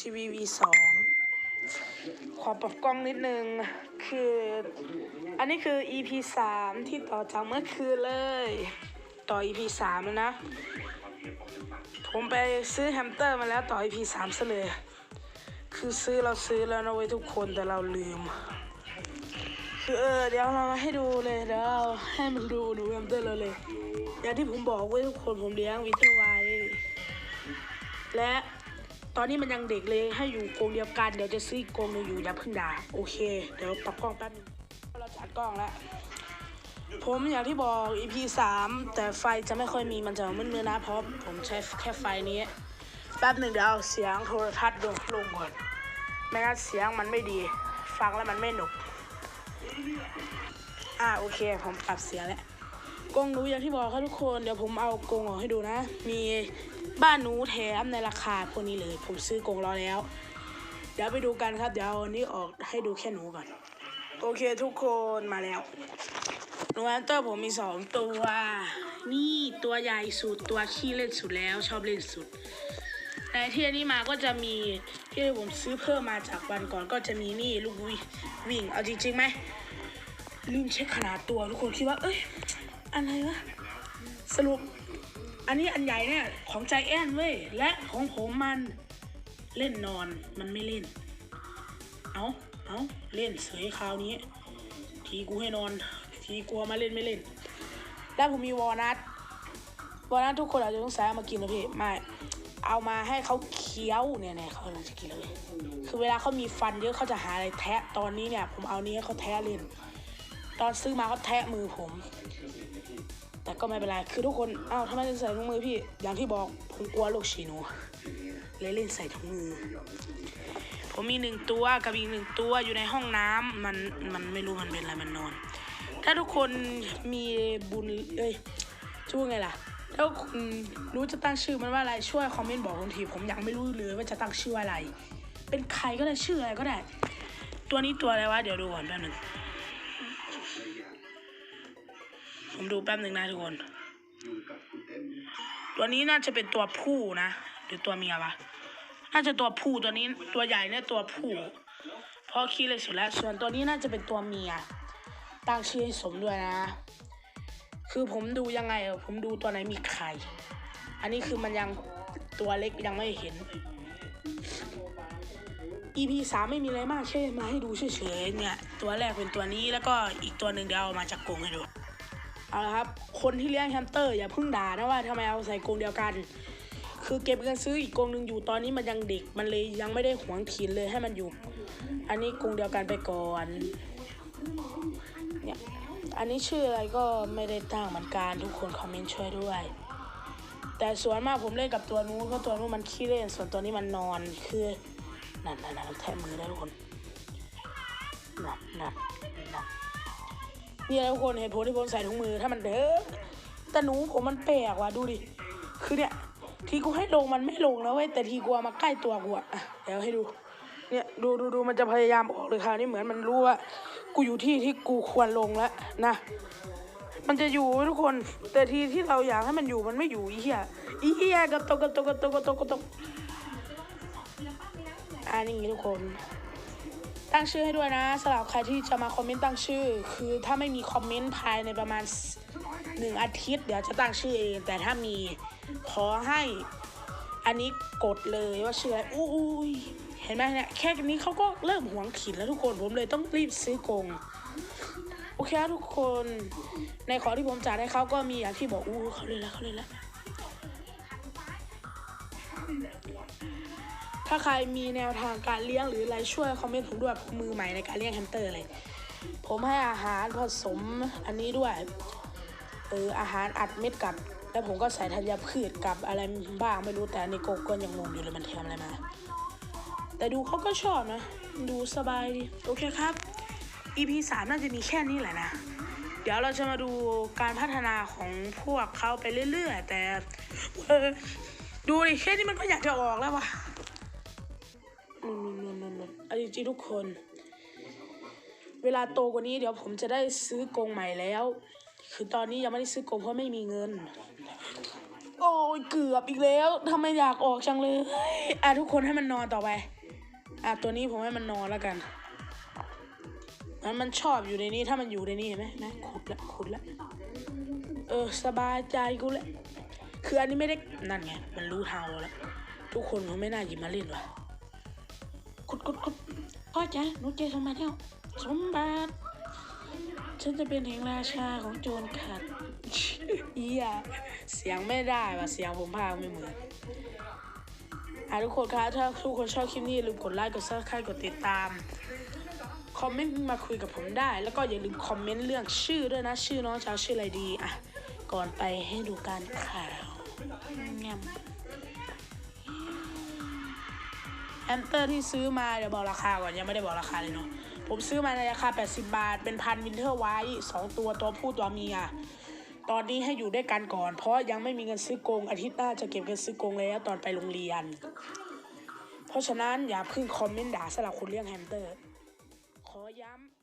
TV V2 ขอปรับกล้องนิดนึง คือ อันนี้คือ EP 3 ที่ต่อจากเมื่อคืนเลย ต่อ EP 3แล้วนะ ผมไปซื้อแฮมสเตอร์มาแล้วต่อ EP 3ซะเลย คือซื้อเราซื้อแล้วนะเว้ยทุกคนแต่เราลืม คือเออเดี๋ยวเรามาให้ดูเลยเดี๋ยวเราให้มันดูหนูแฮมสเตอร์เราเลยอย่างที่ผมบอกไว้ทุกคนผมเลี้ยงวิเทอร์ไว้และ ตอนนี้มันยังเด็กเลยให้อยู่กรงเดียวกันเดี๋ยวจะซื้ออีกกรงหนึงอยู่อย่าเพิ่งด่าโอเค เดี๋ยวปรับกล้องแป๊บนึงเราจัดกล้องแล้วผมอย่างที่บอก EP 3 แต่ไฟจะไม่ค่อยมีมันจะมืดๆนะเพราะผมใช้แค่ไฟนี้แป๊บหนึ่งเดี๋ยวเอาเสียงโทรทัศน์ลงลงก่อนไม่งั้นเสียงมันไม่ดี ฟังแล้วมันไม่หนุก อ่าโอเค ผมปรับเสียงแล้ว กงหนูอย่างที่บอกครับทุกคนเดี๋ยวผมเอากงออกให้ดูนะ มีบ้านหนูแถมในราคาพวกนี้เลย ผมซื้อกงรอแล้ว เดี๋ยวไปดูกันครับ เดี๋ยวอันนี้ออกให้ดูแค่หนูก่อน โอเคทุกคนมาแล้วหนูแอนเตอร์ผมมีสองตัว นี่ตัวใหญ่สุดตัวขี้เล่นสุดแล้วชอบเล่นสุดแต่ที่นี้มาก็จะมีที่ผมซื้อเพิ่มมาจากวันก่อนก็จะมีนี่ลูกวิวิ่งเอาจริงๆไหมลืมเช็คขนาดตัวทุกคนคิดว่าเอ้ย อะไรวะ สรุป อันนี้อันใหญ่เนี่ย ของใจแอนเว้ย และของผมมันเล่นนอนมันไม่เล่น เอาเอาเล่นเสยคราวนี้ ทีกูให้นอน ทีกลัวมาเล่นไม่เล่น แล้วผมมีวอลนัทวอลนัททุกคนอาจจะต้องใส่เอามากินนะพี่ไม่เอามาให้เขาเคี้ยวเนี่ยเนี่ยเขาจะกินเลย คือเวลาเขามีฟันเยอะเขาจะหาอะไรแทะตอนนี้เนี่ย ผมเอานี้ให้เขาแทะเล่น ตอนซื้อมาเขาแทะมือผม แต่ก็ไม่เป็นไร คือทุกคน อ้าวทำไมถึงใส่ถุงมือพี่ อย่างที่บอกผมกลัวโรคฉีหนูเลยเล่นใส่ถุงมือ ผมมีหนึ่งตัวกับอีกหนึ่งตัวอยู่ในห้องน้ำมันมันไม่รู้มันเป็นอะไรมันนอน ถ้าทุกคนมีบุญเอ้ยช่วยไงล่ะแล้วคุณรู้จะตั้งชื่อมันว่าอะไรช่วยคอมเมนต์บอกผมทีผมยังไม่รู้เลยว่าจะตั้งชื่ออะไร เป็นใครก็ได้ชื่ออะไรก็ได้ ตัวนี้ตัวอะไรวะเดี๋ยวดูก่อนแป๊บนึง ผมดูแป๊บหนึ่งนะทุกคน ตัวนี้น่าจะเป็นตัวผู้นะ หรือตัวเมียวะ น่าจะตัวผู้ตัวนี้ตัวใหญ่เนี่ยตัวผู้เพราะขี้เลยสุดแล้ว ส่วนตัวนี้น่าจะเป็นตัวเมีย ตั้งชื่อให้สมด้วยนะ คือผมดูยังไงอะผมดูตัวไหนมีไข่อันนี้คือมันยังตัวเล็กยังไม่เห็น EP สามไม่มีอะไรมากแค่มาให้ดูเฉยๆเนี่ย ตัวแรกเป็นตัวนี้แล้วก็อีกตัวหนึ่งเดี๋ยวเอามาจากกรงให้ดู เอาละครับ คนที่เลี้ยงแฮมสเตอร์อย่าเพิ่งด่านะว่าทำไมเอาใส่กรงเดียวกัน คือเก็บเงินซื้ออีกกรงหนึ่งอยู่ตอนนี้มันยังเด็กมันเลยยังไม่ได้หวงถิ่นเลยให้มันอยู่ อันนี้กรงเดียวกันไปก่อนเนี่ยอันนี้ชื่ออะไรก็ไม่ได้ตั้งเหมือนกันทุกคนคอมเมนต์ช่วยด้วย แต่ส่วนมากผมเล่นกับตัวนู้นเพราะตัวนู้นมันขี้เล่นส่วนตัวนี้มันนอนคือนั่นนั่นนั่นแทะมือได้ทุกคนนั่นนั่นนั่น นี่และทุกคนเหตุผลที่ผมใส่ถุงมือถ้ามันเด้อแต่หนูผมมันแปลกว่ะดูดิ คือเนี่ย ทีกูให้ลงมันไม่ลงนะเว้ยแต่ทีกูอามาใกล้ตัวกูอะอะเดี๋ยวให้ดู เนี่ยดูดูดูมันจะพยายามออกเลยคราวนี้เหมือนมันรู้ว่ากูอยู่ที่ที่กูควรลงแล้วนะ มันจะอยู่ทุกคน แต่ทีที่เราอยากให้มันอยู่มันไม่อยู่อีเหี้ยอีเหี้ยกระตกกระตกกระตกกระตกกระตกอ่านี่ทุกคน ตั้งชื่อให้ด้วยนะสำหรับใครที่จะมาคอมเมนต์ตั้งชื่อ คือถ้าไม่มีคอมเมนต์ภายในประมาณหนึ่งอาทิตย์ เดี๋ยวจะตั้งชื่อเอง แต่ถ้ามีขอให้อันนี้กดเลยว่าชื่ออะไรอุ้ยเห็นไหมเนี่ยแค่นี้เขาก็เริ่มหวงถิ่นแล้วทุกคนผมเลยต้องรีบซื้อกงโอเคครับทุกคนในขอที่ผมจ่ายให้เขาก็มีอย่างที่บอกอู้เขาเลยแล้วเขาเลยแล้ว ถ้าใครมีแนวทางการเลี้ยงหรืออะไรช่วยคอมเมนต์ผมด้วยมมือใหม่ในการเลี้ยงแฮมสเตอร์เลย ผมให้อาหารผสมอันนี้ด้วยเอออาหารอัดเม็ดกับ แล้วผมก็ใส่ธัญพืชกับอะไรบ้างไม่รู้แต่อันนี้โกก็ยังงงอยู่เลยมันแทมอะไรมา แต่ดูเขาก็ชอบนะ ดูสบายดีโอเคครับ EP สามน่าจะมีแค่นี้แหละนะ เดี๋ยวเราจะมาดูการพัฒนาของพวกเขาไปเรื่อย ๆ แต่เออดูดิแค่นี้มันก็อยากจะออกแล้วว่ะ ริงๆทุกคน เวลาโตกว่านี้เดี๋ยวผมจะได้ซื้อกรงใหม่แล้ว คือตอนนี้ยังไม่ได้ซื้อกรงเพราะไม่มีเงิน โอ้ยเกือบอีกแล้วทำไมอยากออกจังเลยอะทุกคนให้มันนอนต่อไปอะตัวนี้ผมให้มันนอนแล้วกันมันมันชอบอยู่ในนี้ถ้ามันอยู่ในนี้เห็นไหมนไหมขุดละขุดละเออสบายใจกูแหละคืออันนี้ไม่ได้นั่นไงมันรู้เทาแล้ว ทุกคนเขาไม่น่าหยิบมาเล่นว่ะขุดขุดขุด พ่อจ๊ะหนูเจอสมบัติแล้วสมบัติ ฉันจะเป็นแห่งราชาของโจรขัดเอียเสียงไม่ได้ว่ะเสียงผมพากไม่เหมือนอะทุกคนคะถ้าทุกคนชอบคลิปนี้อย่าลืมกดไลค์กดซับสไครต์กดติดตาม คอมเมนต์มาคุยกับผมได้ แล้วก็อย่าลืมคอมเมนต์เรื่องชื่อด้วยนะ ชื่อน้องจะเอาชื่ออะไรดี อะ ก่อนไปให้ดูการข่าวแงม แฮมสเตอร์ที่ซื้อมาเดี๋ยวบอกราคาก่อนยังไม่ได้บอกราคาเลยเนาะผมซื้อมาในราคา 80 บาท เป็นพันวินเทอร์ไว้สองตัวตัวผู้ตัวเมียตอนนี้ให้อยู่ด้วยกันก่อน เพราะยังไม่มีเงินซื้อกงอาทิตย์หน้าจะเก็บเงินซื้อกงแล้วตอนไปโรงเรียน เพราะฉะนั้นอย่าเพิ่งคอมเมนต์ด่าสำหรับคนเรื่องแฮมสเตอร์ ขอย้ำ